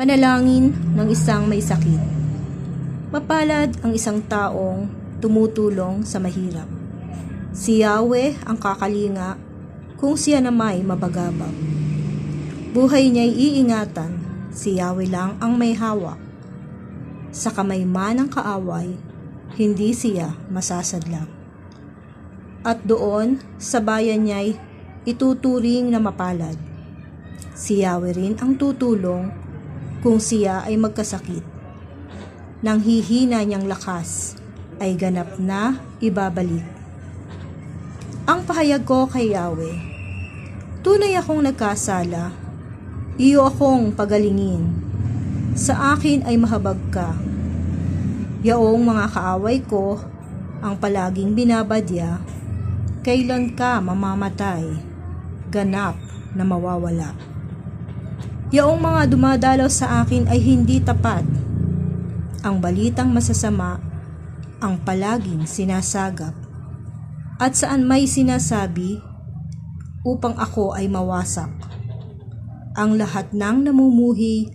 Panalangin ng isang may sakit. Mapalad ang isang taong tumutulong sa mahirap. Si Yahweh ang kakalinga kung siya na may mabagabag. Buhay niya'y iingatan, si Yahweh lang ang may hawak. Sa kamay man ng kaaway, hindi siya masasadlak. At doon, sa bayan niya'y ituturing na mapalad. Si Yahweh rin ang tutulong kung siya ay magkasakit. Nang hihina niyang lakas, ay ganap na ibabalik. Ang pahayag ko kay Yahweh, tunay akong nagkasala, iyo akong pagalingin. Sa akin ay mahabag ka. Yaong mga kaaway ko, ang palaging binabadya, kailan ka mamamatay, ganap na mawawala. Yaong mga dumadalaw sa akin ay hindi tapat. Ang balitang masasama, ang palaging sinasagap. At saan may sinasabi, upang ako ay mawasak. Ang lahat ng namumuhi,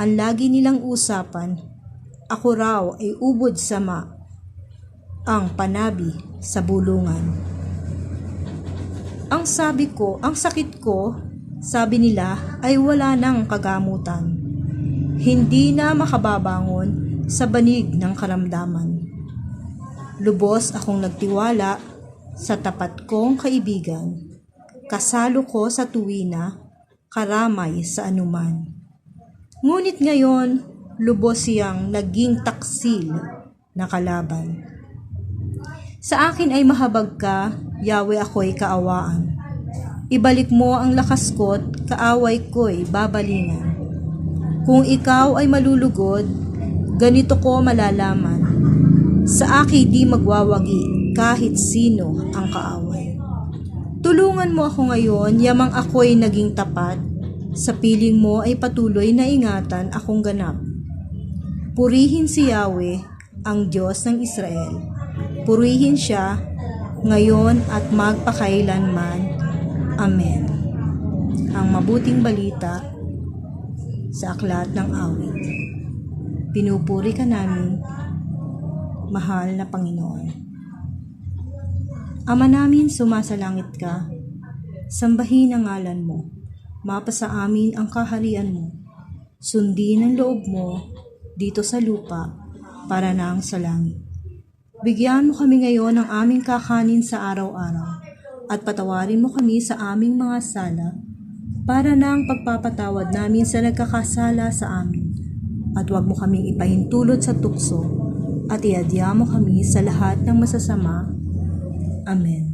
ang lagi nilang usapan, ako raw ay ubod sama, ang panabi sa bulungan. Ang sabi ko, ang sakit ko, sabi nila ay wala nang kagamutan. Hindi na makababangon sa banig ng karamdaman. Lubos akong nagtiwala sa tapat kong kaibigan. Kasalo ko sa tuwina, karamay sa anuman. Ngunit ngayon, lubos siyang naging taksil na kalaban. Sa akin ay mahabag ka, Yahweh ako'y kaawaan. Ibalik mo ang lakas ko't kaaway ko'y babalingan. Kung ikaw ay malulugod, ganito ko malalaman. Sa akin di magwawagi kahit sino ang kaaway. Tulungan mo ako ngayon, yamang ako'y naging tapat. Sa piling mo ay patuloy na ingatan akong ganap. Purihin si Yahweh, ang Diyos ng Israel. Purihin siya ngayon at magpakailanman. Amen. Ang mabuting balita sa aklat ng awit. Pinupuri ka namin, mahal na Panginoon. Ama namin, sumasalangit ka. Sambahin ang ngalan mo. Mapasa amin ang kaharian mo. Sundin ang loob mo dito sa lupa para nang sa langit. Bigyan mo kami ngayon ng aming kakanin sa araw-araw at patawarin mo kami sa aming mga sala para na ang pagpapatawad namin sa nagkakasala sa amin at huwag mo kaming ipahintulot sa tukso at iadya mo kami sa lahat ng masasama. Amen.